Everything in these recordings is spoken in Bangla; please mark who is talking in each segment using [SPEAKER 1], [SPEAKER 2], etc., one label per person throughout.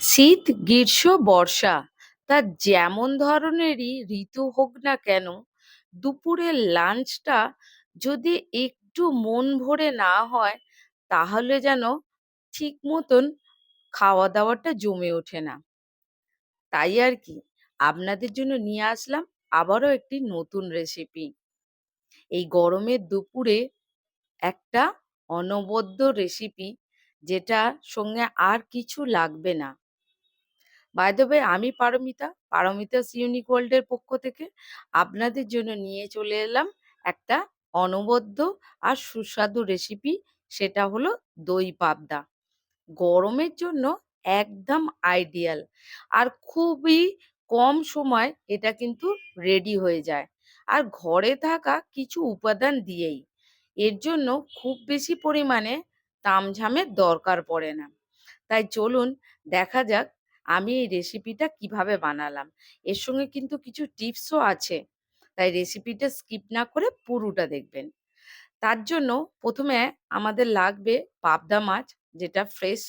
[SPEAKER 1] শীত, গ্রীষ্ম, বর্ষা তা যেমন ধরনেরই ঋতু হোক না কেন, দুপুরের লাঞ্চটা যদি একটু মন ভরে না হয়, তাহলে যেন ঠিক মতন খাওয়া-দাওয়াটা জমে ওঠে না। তাই আর কি আপনাদের জন্য নিয়ে আসলাম আবারও একটি নতুন রেসিপি। এই গরমের দুপুরে একটা অনবদ্য রেসিপি যেটা সঙ্গে আর কিছু লাগবে না। বাই দ্য ওয়ে আমি পারমিতা, ওয়ার্ল্ড এর পক্ষ থেকে আপনাদের জন্য নিয়ে চলে এলাম একটা অনবদ্য আর সুস্বাদু রেসিপি সেটা হলো দই পাবদা। গরমের জন্য একদম আইডিয়াল আর খুবই কম সময় এটা কিন্তু রেডি হয়ে যায়। আর ঘরে থাকা কিছু উপাদান দিয়েই। এর জন্য খুব বেশি পরিমাণে তামঝামের দরকার পড়ে না। তাই চলুন দেখা যাক আমি এই রেসিপিটা কীভাবে বানালাম। এর সঙ্গে কিন্তু কিছু টিপসও আছে। তাই রেসিপিটা স্কিপ না করে পুরোটা দেখবেন। তার জন্য প্রথমে আমাদের লাগবে পাবদা মাছ যেটা ফ্রেশ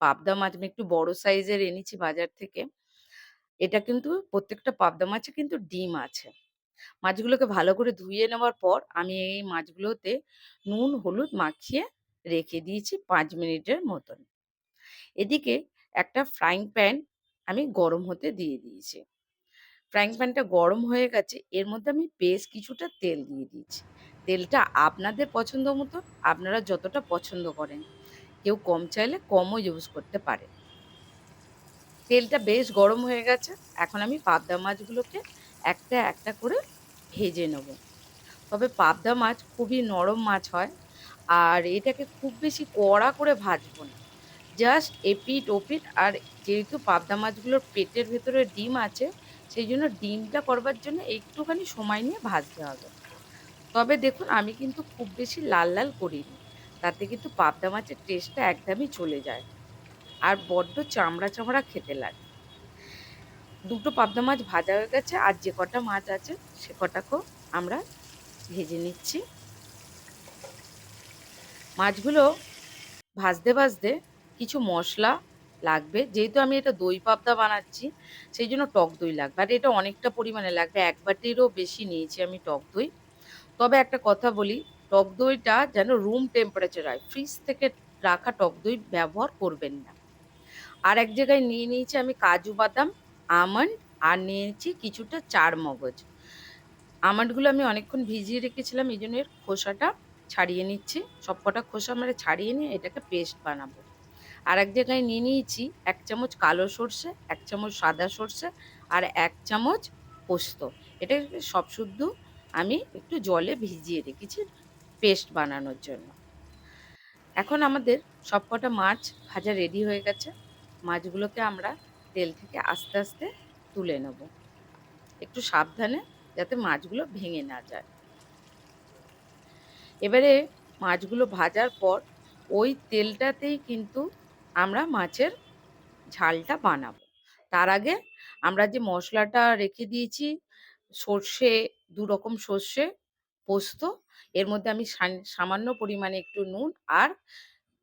[SPEAKER 1] পাবদা মাছ আমি একটু বড় সাইজের এনেছি বাজার থেকে। এটা কিন্তু প্রত্যেকটা পাবদা মাছে কিন্তু ডিম আছে। মাছগুলোকে ভালো করে ধুয়ে নেওয়ার পর আমি এই মাছগুলোতে নুন, হলুদ মাখিয়ে রেখে দিয়েছি পাঁচ মিনিটের মতন। এদিকে একটা ফ্রাইং প্যান আমি গরম হতে দিয়ে দিয়েছি। ফ্রাইং প্যানটা গরম হয়ে গেছে এর মধ্যে আমি বেশ কিছুটা তেল দিয়ে দিয়েছি। তেলটা আপনাদের পছন্দ মতো আপনারা যতটা পছন্দ করেন। কেউ কম চাইলে কমও ইউজ করতে পারে তেলটা বেশ গরম হয়ে গেছে। এখন আমি পাবদা মাছগুলোকে একটা, একটা করে ভেজে নেব। তবে পাবদা মাছ খুবই নরম মাছ হয়। আর এটাকে খুব বেশি কড়া করে ভাজবো না। জাস্ট এপিঠ ওপিঠ আর যেহেতু পাবদা মাছগুলোর পেটের ভেতরে ডিম আছে সেই জন্য ডিমটা করবার জন্য একটুখানি সময় নিয়ে ভাজতে হবে। তবে দেখুন আমি কিন্তু খুব বেশি লাল, লাল করিনি। তাতে কিন্তু পাবদা মাছের টেস্টটা একদমই চলে যায়। আর বড্ড চামড়া, চামড়া খেতে লাগে। দুটো পাবদা মাছ ভাজা হয়ে গেছে আর যে কটা মাছ আছে সে কটাকেও আমরা ভেজে নিচ্ছি। মাছগুলো ভাজতে, ভাজতে কিছু মশলা লাগবে। যেহেতু আমি এটা দই পাবদা বানাচ্ছি সেই জন্য টক দই লাগবে। আর এটা অনেকটা পরিমাণে লাগবে। এক বাটিরও বেশি নিয়েছি আমি টক দই। তবে একটা কথা বলি টক দইটা যেন রুম টেম্পারেচার হয়। ফ্রিজ থেকে রাখা টক দই ব্যবহার করবেন না। আর এক জায়গায় নিয়ে নিয়েছি আমি কাজু বাদাম, আমন্ড আর নিয়েছি কিছুটা চার মগজ আমন্ডগুলো আমি অনেকক্ষণ ভিজিয়ে রেখেছিলাম এই জন্য এর খোসাটা ছাড়িয়ে নিচ্ছি। সবকটা খোসা মানে ছাড়িয়ে নিয়ে এটাকে পেস্ট বানাবো। আর এক জায়গায় নিয়ে নিয়েছি এক চামচ কালো সর্ষে, এক চামচ সাদা সর্ষে আর এক চামচ পোস্ত। এটা সব শুদ্ধ আমি একটু জলে ভিজিয়ে রেখেছি পেস্ট বানানোর জন্য। এখন আমাদের সবকটা মাছ ভাজা রেডি হয়ে গেছে। মাছগুলোকে আমরা তেল থেকে আস্তে, আস্তে তুলে নেব। একটু সাবধানে যাতে মাছগুলো ভেঙে না যায়। এবারে মাছগুলো ভাজার পর ওই তেলটাতেই কিন্তু আমরা মাছের ঝালটা বানাবো। তার আগে আমরা যে মশলাটা রেখে দিয়েছি সর্ষে ২ রকম সর্ষে, পোস্ত এর মধ্যে আমি সামান্য পরিমাণে একটু নুন আর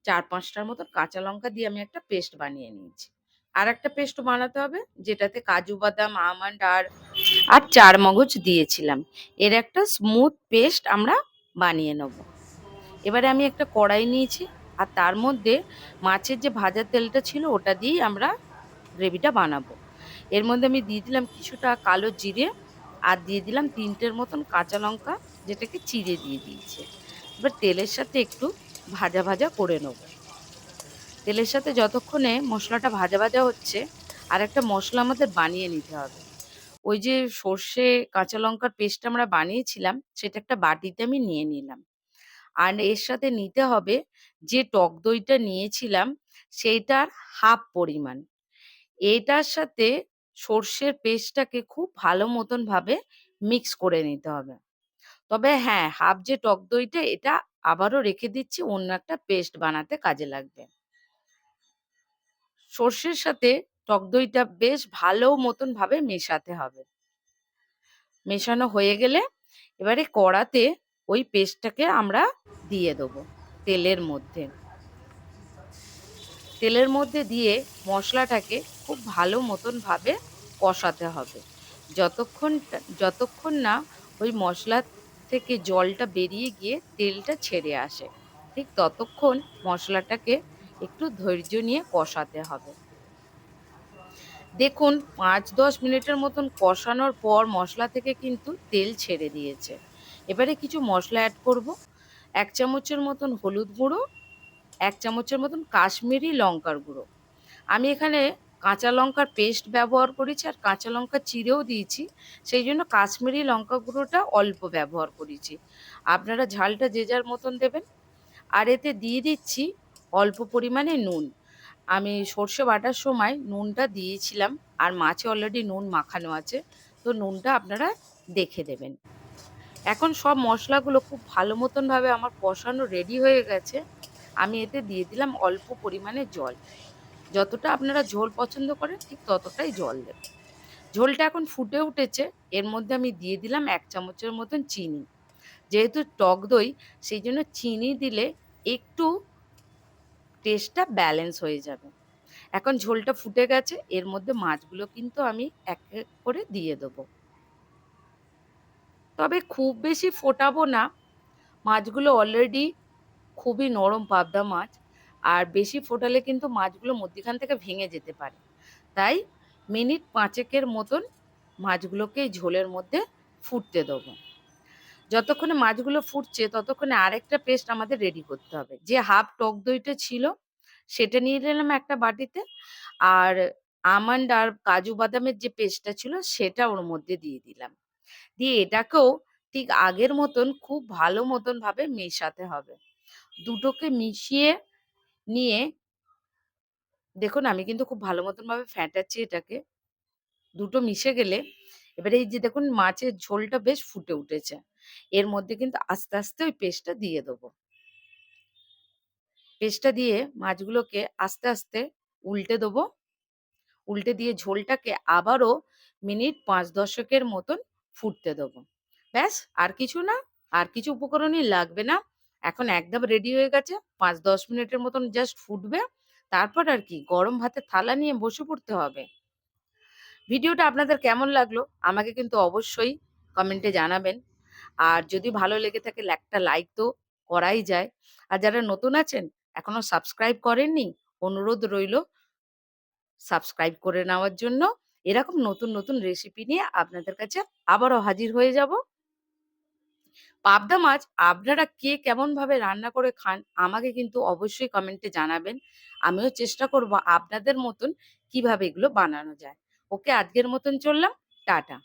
[SPEAKER 1] চার পাঁচটার মতো কাঁচা লঙ্কা দিয়ে আমি একটা পেস্ট বানিয়ে নিয়েছি। আর একটা পেস্ট বানাতে হবে যেটাতে কাজু বাদাম, আমন্ড আর, আর চার মগজ দিয়েছিলাম। এর একটা স্মুথ পেস্ট আমরা বানিয়ে নেব। এবারে আমি একটা কড়াই নিয়েছি আর তার মধ্যে মাছের যে ভাজা তেলটা ছিল ওটা দিয়েই আমরা গ্রেভিটা বানাবো। এর মধ্যে আমি দিয়ে দিলাম কিছুটা কালো জিরে আর দিয়ে দিলাম তিনটের মতন কাঁচা লঙ্কা যেটাকে চিড়ে দিয়ে দিয়েছে এবার তেলের সাথে একটু ভাজা, ভাজা করে নেব। তেলের সাথে যতক্ষণে মশলাটা ভাজা, ভাজা হচ্ছে আর একটা মশলা আমাদের বানিয়ে নিতে হবে। ওই যে সর্ষে, কাঁচা লঙ্কার পেস্টটা আমরা বানিয়েছিলাম সেটা একটা বাটিতে আমি নিয়ে নিলাম। আর এর সাথে নিতে হবে যে টক দইটা নিয়েছিলাম সেইটার হাফ পরিমাণ। এটার সাথে সর্ষের পেস্টটাকে খুব ভালো মতন ভাবে মিক্স করে নিতে হবে। তবে হ্যাঁ, হাফ যে টক দইটা এটা আবারও রেখে দিচ্ছি অন্য একটা পেস্ট বানাতে কাজে লাগবে। সর্ষের সাথে টক দইটা বেশ ভালো মতন ভাবে মেশাতে হবে। মেশানো হয়ে গেলে এবারে কড়াতে ওই পেস্টটাকে আমরা দিয়ে দেবো তেলের মধ্যে। তেলের মধ্যে দিয়ে মশলাটাকে খুব ভালো মতনভাবে কষাতে হবে। যতক্ষণ যতক্ষণ না ওই মশলা থেকে জলটা বেরিয়ে গিয়ে তেলটা ছেড়ে আসে, ঠিক ততক্ষণ মশলাটাকে একটু ধৈর্য নিয়ে কষাতে হবে। দেখুন, পাঁচ দশ মিনিটের মতন কষানোর পর মশলা থেকে কিন্তু তেল ছেড়ে দিয়েছে। এবারে কিছু মশলা অ্যাড করব। এক চামচের মতন হলুদ গুঁড়ো, এক চামচের মতন কাশ্মীরি লঙ্কার গুঁড়ো। আমি এখানে কাঁচা লঙ্কার পেস্ট ব্যবহার করেছি আর কাঁচা লঙ্কা চিড়েও দিয়েছি, সেই জন্য কাশ্মীরি লঙ্কা গুঁড়োটা অল্প ব্যবহার করেছি। আপনারা ঝালটা যে যার মতন দেবেন। আর এতে দিয়ে দিচ্ছি অল্প পরিমাণে নুন। আমি সর্ষে বাটার সময় নুনটা দিয়েছিলাম, আর মাছে অলরেডি নুন মাখানো আছে, তো নুনটা আপনারা দেখে দেবেন। এখন সব মশলাগুলো খুব ভালো মতনভাবে আমার কষানো রেডি হয়ে গেছে। আমি এতে দিয়ে দিলাম অল্প পরিমাণে জল। যতটা আপনারা ঝোল পছন্দ করেন, ঠিক ততটাই জল দেবেন ঝোলটা এখন ফুটে উঠেছে, এর মধ্যে আমি দিয়ে দিলাম এক চামচের মতন চিনি। যেহেতু টক দই, সেই জন্য চিনি দিলে একটু টেস্টটা ব্যালেন্স হয়ে যাবে। এখন ঝোলটা ফুটে গেছে, এর মধ্যে মাছগুলো কিন্তু আমি এক এক করে দিয়ে দেবো। তবে খুব বেশি ফোটাবো না। মাছগুলো অলরেডি খুবই নরম পাবদা মাছ, আর বেশি ফোটালে কিন্তু মাছগুলো মধ্যিখান থেকে ভেঙে যেতে পারে। তাই মিনিট পাঁচেকের মতন মাছগুলোকে ঝোলের মধ্যে ফুটতে দেবো। যতক্ষণে মাছগুলো ফুটছে, ততক্ষণে আরেকটা পেস্ট আমাদের রেডি করতে হবে। যে হাফ টক দইটা ছিল, সেটা নিয়ে নিলাম একটা বাটিতে, আর আমন্ড আর কাজু বাদামের যে পেস্টটা ছিল, সেটা ওর মধ্যে দিয়ে দিলাম। দিয়ে এটাকেও ঠিক আগের মতন খুব ভালো মতন ভাবে মেশাতে হবে। দুটোকে মিশিয়ে নিয়ে দেখুন আমি কিন্তু খুব ভালো মতন ভাবে ফ্যাটাচ্ছি এটাকে। দুটো মিশে গেলে এবারে এই যে দেখুন মাছের ঝোলটা বেশ ফুটে উঠেছে। এর মধ্যে কিন্তু আস্তে আস্তে ওই পেস্টটা দিয়ে দেবো। পেস্টটা দিয়ে মাছগুলোকে আস্তে আস্তে উল্টে দেবো। উল্টে দিয়ে ঝোলটাকে আবারও মিনিট পাঁচ দশকের মতন ফুটতে দেবো। ব্যাস, আর কিছু না, আর কিছু উপকরণই লাগবে না। এখন একদম রেডি হয়ে গেছে পাঁচ দশ মিনিটের মতন জাস্ট ফুটবে। তারপর আর কি, গরম ভাতের থালা নিয়ে বসে পড়তে হবে। ভিডিওটা আপনাদের কেমন লাগল, আমাকে কিন্তু অবশ্যই কমেন্টে জানাবেন। আর যদি ভালো লেগে থাকে, একটা লাইক তো করাই যায়। আর যারা নতুন আছেন, এখনও সাবস্ক্রাইব করেননি, অনুরোধ রইল সাবস্ক্রাইব করে নেওয়ার জন্য। এরকম নতুন নতুন রেসিপি নিয়ে আপনাদের কাছে আবারও হাজির হয়ে যাব। পাবদা মাছ আপনারা কে কেমনভাবে রান্না করে খান আমাকে কিন্তু অবশ্যই কমেন্টে জানাবেন। আমিও চেষ্টা করব আপনাদের মতন কীভাবে এগুলো বানানো যায়। ওকে, আজকের মতন চললাম। টাটা।